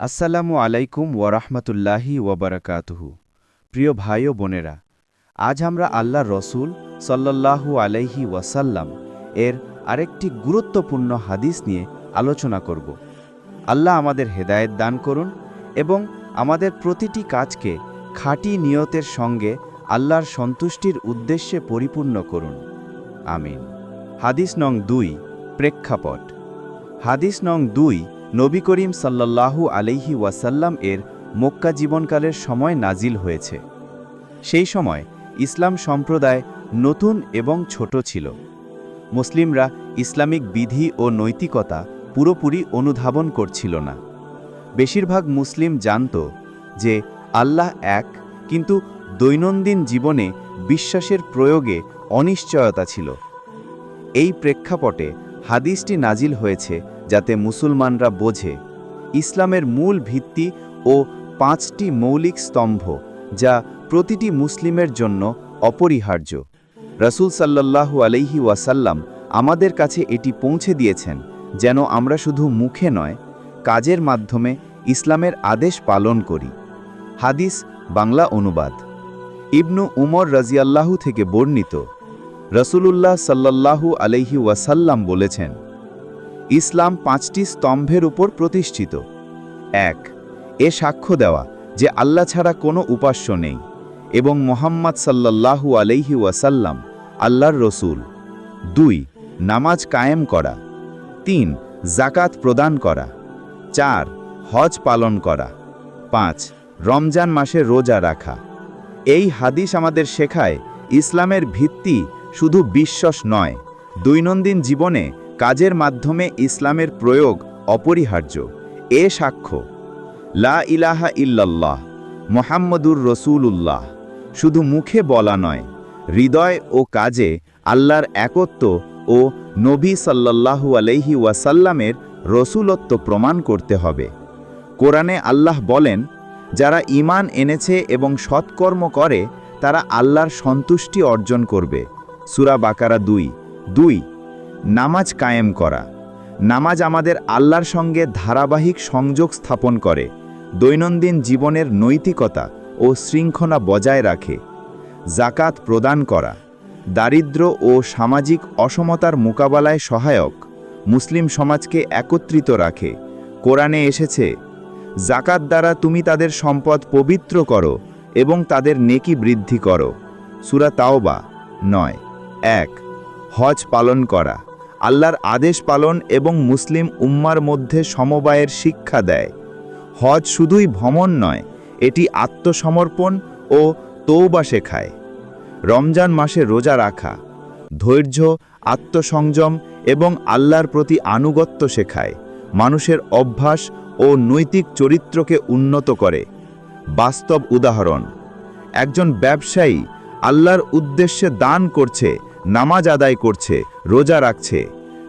আসসালামু আলাইকুম ওয়ারাহমাতুল্লাহি ওয়াবারাকাতুহু প্রিয় ভাই ও বোনেরা, আজ আমরা আল্লাহ রসুল সাল্লাল্লাহু আলাইহি ওয়াসাল্লাম এর আরেকটি গুরুত্বপূর্ণ হাদিস নিয়ে আলোচনা করব। আল্লাহ আমাদের হেদায়েত দান করুন এবং আমাদের প্রতিটি কাজকে খাঁটি নিয়তের সঙ্গে আল্লাহর সন্তুষ্টির উদ্দেশ্যে পরিপূর্ণ করুন। আমিন। হাদিস নং দুই, প্রেক্ষাপট। হাদিস নং দুই নবী করিম সাল্লাল্লাহু আলাইহি ওয়াসাল্লাম এর মক্কা জীবনকালের সময় নাজিল হয়েছে। সেই সময় ইসলাম সম্প্রদায় নতুন এবং ছোট ছিল। মুসলিমরা ইসলামিক বিধি ও নৈতিকতা পুরোপুরি অনুধাবন করছিল না। বেশিরভাগ মুসলিম জানত যে আল্লাহ এক, কিন্তু দৈনন্দিন জীবনে বিশ্বাসের প্রয়োগে অনিশ্চয়তা ছিল। এই প্রেক্ষাপটে হাদিসটি নাজিল হয়েছে যাতে মুসলমানরা বোঝে, ইসলামের মূল ভিত্তি ও পাঁচটি মৌলিক স্তম্ভ, যা প্রতিটি মুসলিমের জন্য অপরিহার্য। রসুল সাল্লাল্লাহু আলাইহি ওয়াসাল্লাম আমাদের কাছে এটি পৌঁছে দিয়েছেন, যেন আমরা শুধু মুখে নয়, কাজের মাধ্যমে ইসলামের আদেশ পালন করি। হাদিস, বাংলা অনুবাদ। ইবনু উমর রাজিয়াল্লাহু থেকে বর্ণিত, রসুলুল্লাহ সাল্লাল্লাহু আলাইহি ওয়াসাল্লাম বলেছেন ইসলাম পাঁচটি স্তম্ভের উপর প্রতিষ্ঠিত। এক, এ সাক্ষ্য দেওয়া যে আল্লাহ ছাড়া কোনো উপাস্য নেই এবং মোহাম্মদ সাল্লাল্লাহু আলাইহি ওয়াসাল্লাম আল্লাহর রসুল। দুই, নামাজ কায়েম করা। তিন জাকাত প্রদান করা। চার, হজ পালন করা। পাঁচ, রমজান মাসে রোজা রাখা। এই হাদিস আমাদের শেখায় ইসলামের ভিত্তি শুধু বিশ্বাস নয়, দৈনন্দিন জীবনে কাজের মাধ্যমে ইসলামের প্রয়োগ অপরিহার্য। এ সাক্ষ্য, লা ইলাহা ইল্লাল্লাহ, মোহাম্মদুর রসুলুল্লাহ, শুধু মুখে বলা নয়, হৃদয় ও কাজে আল্লাহর একত্ব ও নবী সাল্লাল্লাহু আলাইহি ওয়াসাল্লামের রসুলত্ব প্রমাণ করতে হবে। কোরআনে আল্লাহ বলেন, যারা ঈমান এনেছে এবং সৎকর্ম করে, তারা আল্লাহর সন্তুষ্টি অর্জন করবে। সুরা বাকারা দুই দুই। নামাজ কায়েম করা। নামাজ আমাদের আল্লাহর সঙ্গে ধারাবাহিক সংযোগ স্থাপন করে, দৈনন্দিন জীবনের নৈতিকতা ও শৃঙ্খলা বজায় রাখে। জাকাত প্রদান করা দারিদ্র্য ও সামাজিক অসমতার মোকাবেলায় সহায়ক, মুসলিম সমাজকে একত্রিত রাখে। কোরআনে এসেছে জাকাত দ্বারা তুমি তাদের সম্পদ পবিত্র করো এবং তাদের নেকি বৃদ্ধি করো। সুরা তাওবা, নয়, এক, হজ পালন করা। আল্লাহর আদেশ পালন এবং মুসলিম উম্মার মধ্যে সমবায়ের শিক্ষা দেয়। হজ শুধুই ভ্রমণ নয়, এটি আত্মসমর্পণ ও তৌবা শেখায়। রমজান মাসে রোজা রাখা, ধৈর্য, আত্মসংযম এবং আল্লাহর প্রতি আনুগত্য শেখায়, মানুষের অভ্যাস ও নৈতিক চরিত্রকে উন্নত করে। বাস্তব উদাহরণ, একজন ব্যবসায়ী আল্লাহর উদ্দেশ্যে দান করছে নামাজ আদায় করছে, রোজা রাখছে।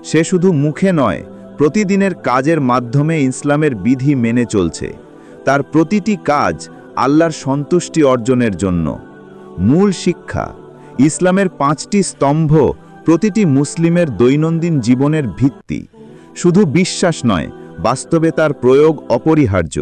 সে শুধু মুখে নয়, প্রতিদিনের কাজের মাধ্যমে ইসলামের বিধি মেনে চলছে। তার প্রতিটি কাজ আল্লাহর সন্তুষ্টি অর্জনের জন্য। মূল শিক্ষা, ইসলামের পাঁচটি স্তম্ভ প্রতিটি মুসলিমের দৈনন্দিন জীবনের ভিত্তি। শুধু বিশ্বাস নয়, বাস্তবে তার প্রয়োগ অপরিহার্য।